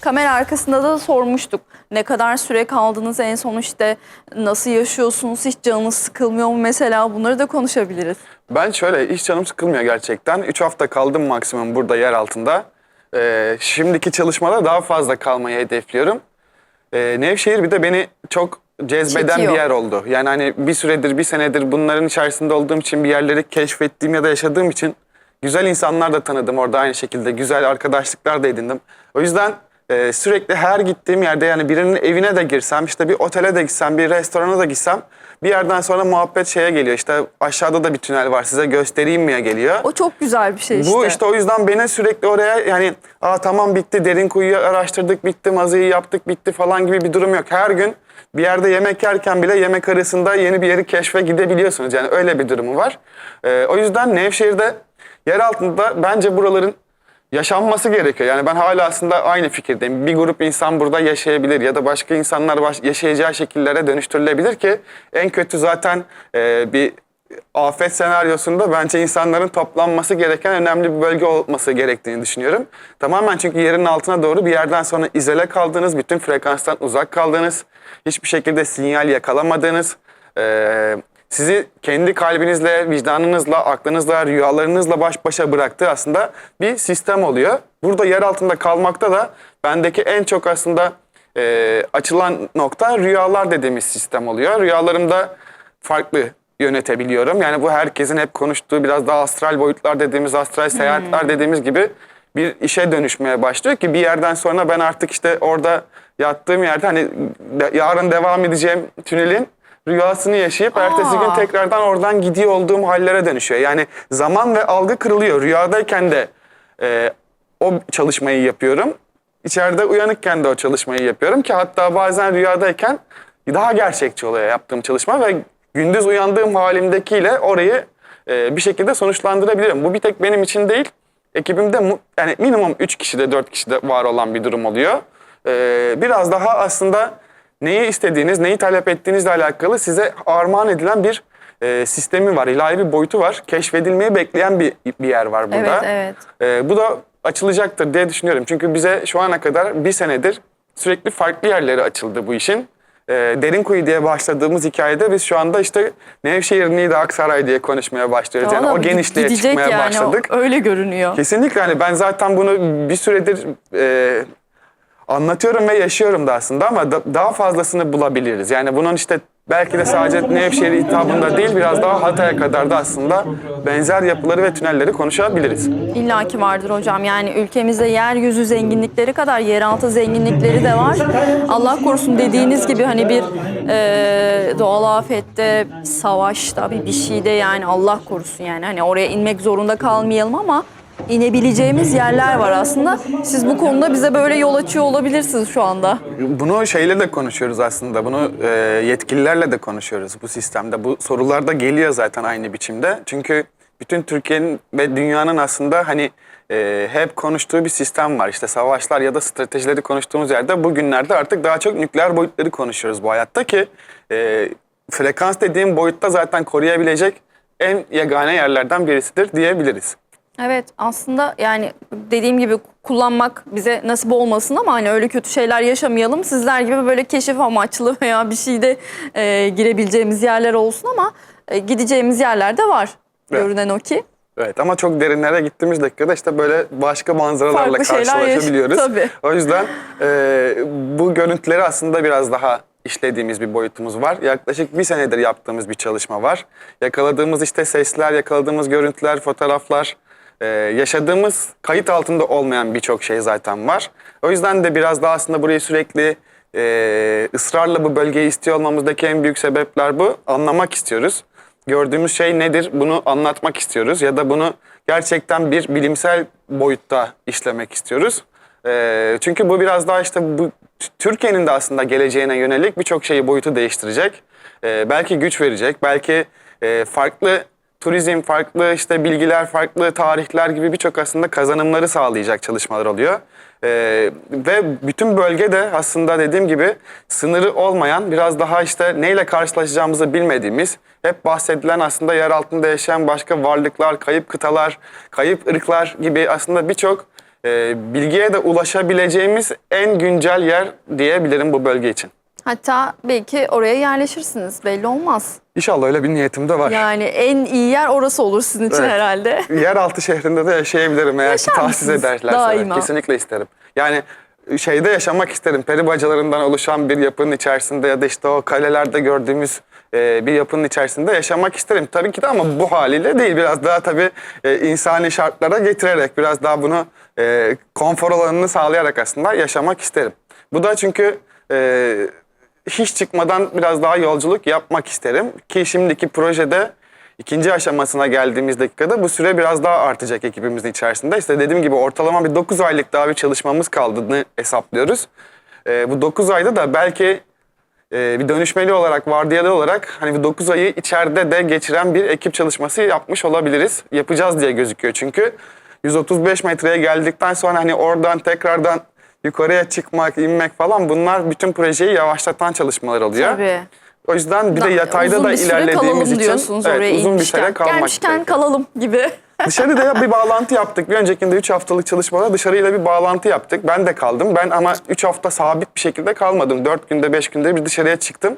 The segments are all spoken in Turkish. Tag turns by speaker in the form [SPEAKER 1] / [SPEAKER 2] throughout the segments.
[SPEAKER 1] kamera arkasında da sormuştuk. Ne kadar süre kaldınız en son işte nasıl yaşıyorsunuz hiç canınız sıkılmıyor mu mesela bunları da konuşabiliriz.
[SPEAKER 2] Ben şöyle hiç canım sıkılmıyor gerçekten. 3 hafta kaldım maksimum burada yer altında. Ee, şimdiki çalışmada daha fazla kalmayı hedefliyorum. Ee, Nevşehir bir de beni çok cezbeden
[SPEAKER 1] Çekiyor.
[SPEAKER 2] bir yer oldu. Yani hani bir süredir, bir senedir bunların içerisinde olduğum için bir yerleri keşfettiğim ya da yaşadığım için güzel insanlar da tanıdım orada aynı şekilde. Güzel arkadaşlıklar da edindim. O yüzden e, sürekli her gittiğim yerde yani birinin evine de girsem, işte bir otele de gitsem, bir restorana da gitsem bir yerden sonra muhabbet şeye geliyor. İşte aşağıda da bir tünel var size göstereyim miye geliyor.
[SPEAKER 1] O çok güzel bir şey işte.
[SPEAKER 2] Bu işte o yüzden beni sürekli oraya yani aa tamam bitti derin kuyuyu araştırdık bitti mazıyı yaptık bitti falan gibi bir durum yok. Her gün bir yerde yemek yerken bile yemek arasında yeni bir yeri keşfe gidebiliyorsunuz. Yani öyle bir durumu var. Ee, o yüzden Nevşehir'de yer altında bence buraların yaşanması gerekiyor. Yani ben hala aslında aynı fikirdeyim. Bir grup insan burada yaşayabilir ya da başka insanlar baş- yaşayacağı şekillere dönüştürülebilir ki en kötü zaten e, bir afet senaryosunda bence insanların toplanması gereken önemli bir bölge olması gerektiğini düşünüyorum. Tamamen çünkü yerin altına doğru bir yerden sonra izole kaldığınız, bütün frekanstan uzak kaldığınız, hiçbir şekilde sinyal yakalamadığınız, e, sizi kendi kalbinizle, vicdanınızla, aklınızla, rüyalarınızla baş başa bıraktığı aslında bir sistem oluyor. Burada yer altında kalmakta da bendeki en çok aslında e, açılan nokta rüyalar dediğimiz sistem oluyor. Rüyalarımda farklı yönetebiliyorum. Yani bu herkesin hep konuştuğu biraz daha astral boyutlar dediğimiz, astral seyahatler dediğimiz gibi bir işe dönüşmeye başlıyor ki bir yerden sonra ben artık işte orada yattığım yerde hani yarın devam edeceğim tünelin rüyasını yaşayıp ertesi gün
[SPEAKER 1] Aa.
[SPEAKER 2] tekrardan oradan gidiyor olduğum hallere dönüşüyor. Yani zaman ve algı kırılıyor. Rüyadayken de e, o çalışmayı yapıyorum. İçeride uyanıkken de o çalışmayı yapıyorum ki hatta bazen rüyadayken daha gerçekçi oluyor yaptığım çalışma ve gündüz uyandığım halimdekiyle orayı e, bir şekilde sonuçlandırabilirim. Bu bir tek benim için değil, ekibimde yani minimum 3 kişide 4 kişide var olan bir durum oluyor. E, biraz daha aslında neyi istediğiniz, neyi talep ettiğinizle alakalı size armağan edilen bir e, sistemi var, ilahi bir boyutu var. Keşfedilmeyi bekleyen bir, bir yer var burada.
[SPEAKER 1] Evet, evet.
[SPEAKER 2] Ee, bu da açılacaktır diye düşünüyorum. Çünkü bize şu ana kadar bir senedir sürekli farklı yerleri açıldı bu işin. Ee, Derinkuyu diye başladığımız hikayede biz şu anda işte Nevşehir, Niğde, Aksaray diye konuşmaya başlıyoruz. Yani o genişliğe çıkmaya
[SPEAKER 1] yani,
[SPEAKER 2] başladık.
[SPEAKER 1] o- Öyle görünüyor.
[SPEAKER 2] Kesinlikle hani ben zaten bunu bir süredir e, anlatıyorum ve yaşıyorum da aslında ama da- daha fazlasını bulabiliriz. Yani bunun işte belki de sadece Nevşehir hitabında değil biraz daha Hatay'a kadar da aslında benzer yapıları ve tünelleri konuşabiliriz.
[SPEAKER 1] İlla ki vardır hocam. Yani ülkemizde yeryüzü zenginlikleri kadar yeraltı zenginlikleri de var. Allah korusun dediğiniz gibi hani bir e, doğal afette, savaşta, bir bir şeyde yani Allah korusun yani hani oraya inmek zorunda kalmayalım ama inebileceğimiz yerler var aslında. Siz bu konuda bize böyle yol açıyor olabilirsiniz şu anda.
[SPEAKER 2] Bunu şeyle de konuşuyoruz aslında. Bunu e, yetkililerle de konuşuyoruz bu sistemde. Bu sorular da geliyor zaten aynı biçimde. Çünkü bütün Türkiye'nin ve dünyanın aslında hani e, hep konuştuğu bir sistem var. İşte savaşlar ya da stratejileri konuştuğumuz yerde bugünlerde artık daha çok nükleer boyutları konuşuyoruz bu hayatta ki e, frekans dediğim boyutta zaten koruyabilecek en yegane yerlerden birisidir diyebiliriz.
[SPEAKER 1] Evet aslında yani dediğim gibi kullanmak bize nasip olmasın ama hani öyle kötü şeyler yaşamayalım. Sizler gibi böyle keşif amaçlı veya bir şeyde e, girebileceğimiz yerler olsun ama e, gideceğimiz yerler de var.
[SPEAKER 2] Evet.
[SPEAKER 1] Görünen o ki.
[SPEAKER 2] Evet ama çok derinlere gittiğimiz dakikada işte böyle başka manzaralarla
[SPEAKER 1] Farklı
[SPEAKER 2] karşılaşabiliyoruz.
[SPEAKER 1] Tabii.
[SPEAKER 2] O yüzden e, bu görüntüleri aslında biraz daha işlediğimiz bir boyutumuz var. Yaklaşık bir senedir yaptığımız bir çalışma var. Yakaladığımız işte sesler, yakaladığımız görüntüler, fotoğraflar, e, yaşadığımız kayıt altında olmayan birçok şey zaten var. O yüzden de biraz daha aslında burayı sürekli e, ısrarla bu bölgeyi istiyor olmamızdaki en büyük sebepler bu. Anlamak istiyoruz gördüğümüz şey nedir bunu anlatmak istiyoruz ya da bunu gerçekten bir bilimsel boyutta işlemek istiyoruz. Ee, çünkü bu biraz daha işte bu Türkiye'nin de aslında geleceğine yönelik birçok şeyi boyutu değiştirecek. Ee, belki güç verecek, belki e, farklı turizm, farklı işte bilgiler, farklı tarihler gibi birçok aslında kazanımları sağlayacak çalışmalar oluyor. Ee, ve bütün bölgede aslında dediğim gibi sınırı olmayan biraz daha işte neyle karşılaşacağımızı bilmediğimiz hep bahsedilen aslında yer altında yaşayan başka varlıklar, kayıp kıtalar, kayıp ırklar gibi aslında birçok e, bilgiye de ulaşabileceğimiz en güncel yer diyebilirim bu bölge için.
[SPEAKER 1] Hatta belki oraya yerleşirsiniz belli olmaz.
[SPEAKER 2] İnşallah öyle bir niyetim de var.
[SPEAKER 1] Yani en iyi yer orası olur sizin için
[SPEAKER 2] Evet.
[SPEAKER 1] herhalde.
[SPEAKER 2] Yeraltı şehrinde de yaşayabilirim eğer ki
[SPEAKER 1] Yaşar
[SPEAKER 2] tahsis
[SPEAKER 1] mısınız?
[SPEAKER 2] ederlerse.
[SPEAKER 1] Daima.
[SPEAKER 2] Kesinlikle isterim. Yani şeyde yaşamak isterim. Peri bacalarından oluşan bir yapının içerisinde ya da işte o kalelerde gördüğümüz e, bir yapının içerisinde yaşamak isterim. Tabii ki de ama bu haliyle değil. Biraz daha tabii e, insani şartlara getirerek biraz daha bunu e, konfor alanını sağlayarak aslında yaşamak isterim. Bu da çünkü e, hiç çıkmadan biraz daha yolculuk yapmak isterim. Ki şimdiki projede ikinci aşamasına geldiğimiz dakikada bu süre biraz daha artacak ekibimizin içerisinde. İşte dediğim gibi ortalama bir 9 aylık daha bir çalışmamız kaldığını hesaplıyoruz. Ee, bu 9 ayda da belki e, bir dönüşmeli olarak, vardiyalı olarak hani bu 9 ayı içeride de geçiren bir ekip çalışması yapmış olabiliriz. Yapacağız diye gözüküyor çünkü. 135 metreye geldikten sonra hani oradan tekrardan yukarıya çıkmak, inmek falan bunlar bütün projeyi yavaşlatan çalışmalar oluyor.
[SPEAKER 1] Tabii.
[SPEAKER 2] O yüzden bir de
[SPEAKER 1] Da-
[SPEAKER 2] yatayda
[SPEAKER 1] uzun
[SPEAKER 2] da
[SPEAKER 1] bir
[SPEAKER 2] ilerlediğimiz için
[SPEAKER 1] diyorsunuz
[SPEAKER 2] evet,
[SPEAKER 1] oraya
[SPEAKER 2] uzun bir
[SPEAKER 1] inmişken.
[SPEAKER 2] süre kalmak
[SPEAKER 1] Gelmişken
[SPEAKER 2] gerekiyor.
[SPEAKER 1] kalalım gibi.
[SPEAKER 2] Dışarıda ya bir bağlantı yaptık. Bir öncekinde 3 haftalık çalışmada dışarıyla bir bağlantı yaptık. Ben de kaldım. Ben ama 3 hafta sabit bir şekilde kalmadım. 4 günde 5 günde bir dışarıya çıktım.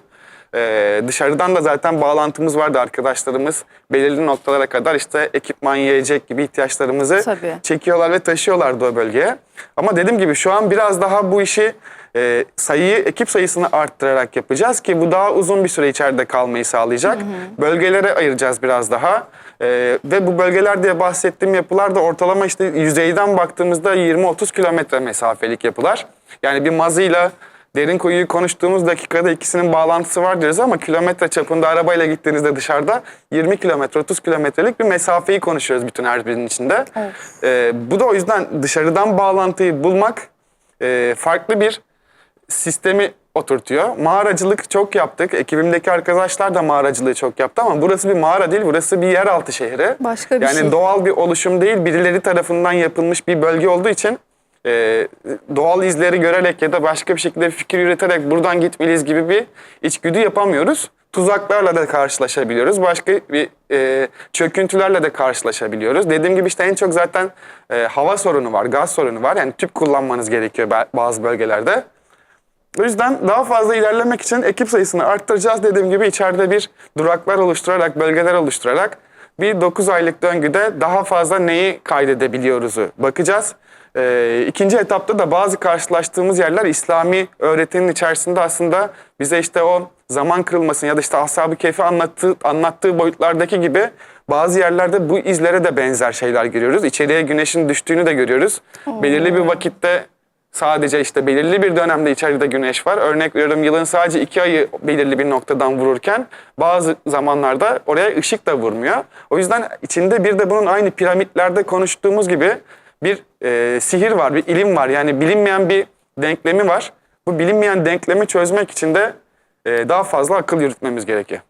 [SPEAKER 2] Ee, dışarıdan da zaten bağlantımız vardı arkadaşlarımız. Belirli noktalara kadar işte ekipman, yiyecek gibi ihtiyaçlarımızı
[SPEAKER 1] Tabii.
[SPEAKER 2] çekiyorlar ve taşıyorlardı o bölgeye. Ama dediğim gibi şu an biraz daha bu işi e, sayıyı, ekip sayısını arttırarak yapacağız ki bu daha uzun bir süre içeride kalmayı sağlayacak. Bölgelere ayıracağız biraz daha. E, ve bu bölgeler diye bahsettiğim yapılar da ortalama işte yüzeyden baktığımızda 20-30 kilometre mesafelik yapılar. Yani bir mazıyla derin kuyuyu konuştuğumuz dakikada ikisinin bağlantısı var diyoruz ama kilometre çapında arabayla gittiğinizde dışarıda 20 kilometre 30 kilometrelik bir mesafeyi konuşuyoruz bütün her birinin içinde. Ee, bu da o yüzden dışarıdan bağlantıyı bulmak e, farklı bir sistemi oturtuyor. Mağaracılık çok yaptık. Ekibimdeki arkadaşlar da mağaracılığı çok yaptı ama burası bir mağara değil, burası bir yeraltı şehri.
[SPEAKER 1] Başka bir
[SPEAKER 2] yani
[SPEAKER 1] şey.
[SPEAKER 2] doğal bir oluşum değil, birileri tarafından yapılmış bir bölge olduğu için e, doğal izleri görerek ya da başka bir şekilde fikir üreterek buradan gitmeliyiz gibi bir içgüdü yapamıyoruz. Tuzaklarla da karşılaşabiliyoruz. Başka bir e, çöküntülerle de karşılaşabiliyoruz. Dediğim gibi işte en çok zaten e, hava sorunu var, gaz sorunu var. Yani tüp kullanmanız gerekiyor ba- bazı bölgelerde. O yüzden daha fazla ilerlemek için ekip sayısını arttıracağız. Dediğim gibi içeride bir duraklar oluşturarak, bölgeler oluşturarak bir 9 aylık döngüde daha fazla neyi kaydedebiliyoruzu bakacağız. Ee, ikinci etapta da bazı karşılaştığımız yerler İslami öğretinin içerisinde aslında bize işte o zaman kırılmasını ya da işte Ashab-ı Kehf'i anlattığı, anlattığı boyutlardaki gibi bazı yerlerde bu izlere de benzer şeyler görüyoruz. İçeriye güneşin düştüğünü de görüyoruz. Belirli bir vakitte Sadece işte belirli bir dönemde içeride güneş var. Örnek veriyorum yılın sadece iki ayı belirli bir noktadan vururken bazı zamanlarda oraya ışık da vurmuyor. O yüzden içinde bir de bunun aynı piramitlerde konuştuğumuz gibi bir e, sihir var, bir ilim var. Yani bilinmeyen bir denklemi var. Bu bilinmeyen denklemi çözmek için de e, daha fazla akıl yürütmemiz gerekiyor.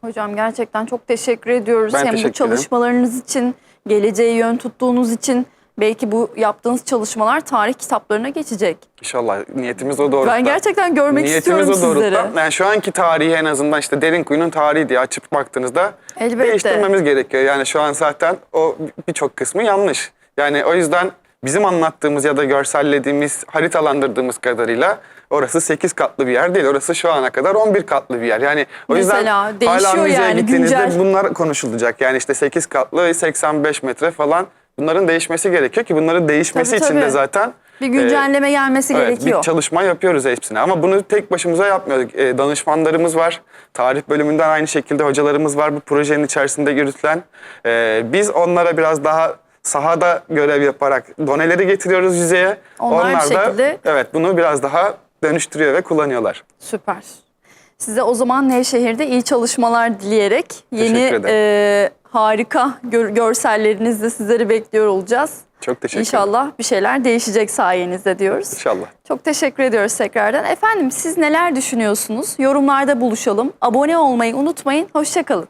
[SPEAKER 1] Hocam gerçekten çok teşekkür ediyoruz.
[SPEAKER 2] Ben
[SPEAKER 1] Hem bu
[SPEAKER 2] teşekkür ederim.
[SPEAKER 1] çalışmalarınız için, geleceğe yön tuttuğunuz için belki bu yaptığınız çalışmalar tarih kitaplarına geçecek.
[SPEAKER 2] İnşallah niyetimiz o doğrultuda.
[SPEAKER 1] Ben gerçekten görmek
[SPEAKER 2] Niyetimiz
[SPEAKER 1] istiyorum
[SPEAKER 2] o
[SPEAKER 1] sizleri.
[SPEAKER 2] doğrultuda. Yani şu anki tarihi en azından işte derin kuyunun tarihi diye açıp baktığınızda
[SPEAKER 1] Elbette.
[SPEAKER 2] değiştirmemiz gerekiyor. Yani şu an zaten o birçok kısmı yanlış. Yani o yüzden bizim anlattığımız ya da görsellediğimiz, haritalandırdığımız kadarıyla orası 8 katlı bir yer değil. Orası şu ana kadar 11 katlı bir yer. Yani o yüzden
[SPEAKER 1] Mesela
[SPEAKER 2] hala
[SPEAKER 1] değişiyor
[SPEAKER 2] müzeye
[SPEAKER 1] yani,
[SPEAKER 2] gittiğinizde
[SPEAKER 1] güncel.
[SPEAKER 2] bunlar konuşulacak. Yani işte 8 katlı, 85 metre falan bunların değişmesi gerekiyor ki bunların değişmesi
[SPEAKER 1] Tabii,
[SPEAKER 2] için de
[SPEAKER 1] tabii.
[SPEAKER 2] zaten
[SPEAKER 1] Bir güncelleme gelmesi
[SPEAKER 2] Evet,
[SPEAKER 1] gerekiyor.
[SPEAKER 2] bir çalışma yapıyoruz hepsine ama bunu tek başımıza yapmıyoruz. E, danışmanlarımız var. Tarih bölümünden aynı şekilde hocalarımız var bu projenin içerisinde yürütülen. E, biz onlara biraz daha sahada görev yaparak doneleri getiriyoruz yüzeye.
[SPEAKER 1] Onlar bir
[SPEAKER 2] da
[SPEAKER 1] şekilde-
[SPEAKER 2] evet bunu biraz daha dönüştürüyor ve kullanıyorlar.
[SPEAKER 1] Süper. Size o zaman Nevşehir'de iyi çalışmalar dileyerek yeni e, harika gör, görsellerinizle sizleri bekliyor olacağız.
[SPEAKER 2] Çok teşekkür ederim.
[SPEAKER 1] İnşallah bir şeyler değişecek sayenizde diyoruz.
[SPEAKER 2] İnşallah.
[SPEAKER 1] Çok teşekkür ediyoruz tekrardan. Efendim siz neler düşünüyorsunuz? Yorumlarda buluşalım. Abone olmayı unutmayın. Hoşçakalın.